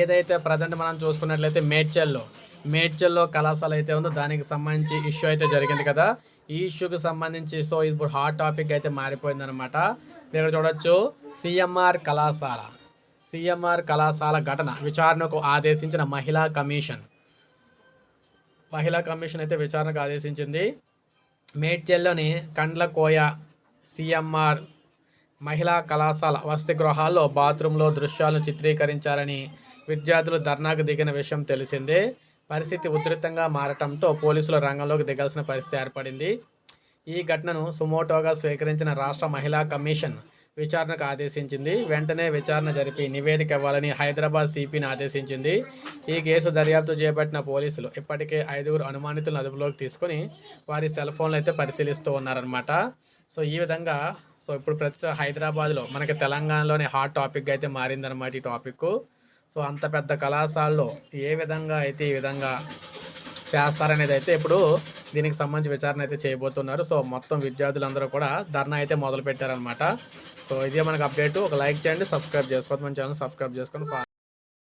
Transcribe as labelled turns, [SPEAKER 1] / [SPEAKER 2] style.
[SPEAKER 1] ఏదైతే ప్రజెంట్ మనం చూసుకున్నట్లయితే మేడ్చల్లో మేడ్చల్లో కళాశాల అయితే ఉందో దానికి సంబంధించి ఇష్యూ అయితే జరిగింది కదా. ఈ ఇష్యూకి సంబంధించి సో ఇప్పుడు హాట్ టాపిక్ అయితే మారిపోయింది అనమాట ఇక్కడ చూడొచ్చు సిఎంఆర్ కళాశాల. సిఎంఆర్ కళాశాల ఘటన విచారణకు ఆదేశించిన మహిళా కమిషన్. మహిళా కమిషన్ అయితే విచారణకు ఆదేశించింది. మేడ్చల్లోని కండ్ల కోయ సిఎంఆర్ మహిళా కళాశాల వసతి గృహాల్లో బాత్రూంలో దృశ్యాలను చిత్రీకరించారని విద్యార్థులు ధర్నాకు దిగిన విషయం తెలిసిందే. పరిస్థితి ఉధృతంగా మారటంతో పోలీసులు రంగంలోకి దిగాల్సిన పరిస్థితి ఏర్పడింది. ఈ ఘటనను సుమోటోగా స్వీకరించిన రాష్ట్ర మహిళా కమిషన్ విచారణకు ఆదేశించింది. వెంటనే విచారణ జరిపి నివేదిక ఇవ్వాలని హైదరాబాద్ సిపిని ఆదేశించింది. ఈ కేసు దర్యాప్తు చేపట్టిన పోలీసులు ఇప్పటికే ఐదుగురు అనుమానితులను అదుపులోకి తీసుకొని వారి సెల్ ఫోన్లు అయితే పరిశీలిస్తూ ఉన్నారనమాట సో ఈ విధంగా సో ఇప్పుడు ప్రస్తుతం హైదరాబాద్లో మనకి తెలంగాణలోనే హాట్ టాపిక్ అయితే మారిందనమాట ఈ టాపిక్ సో అంత పెద్ద కళాశాలలో ఏ విధంగా అయితే ఈ విధంగా చేస్తారనేది అయితే ఇప్పుడు దీనికి సంబంధించి విచారణ అయితే చేయబోతున్నారు. సో మొత్తం విద్యార్థులందరూ కూడా ధర్నా అయితే మొదలు పెట్టారనమాట సో ఇదే మనకు అప్డేట్. ఒక లైక్ చేయండి సబ్స్క్రైబ్ చేసుకోవద్దు. మన ఛానల్ సబ్స్క్రైబ్ చేసుకొని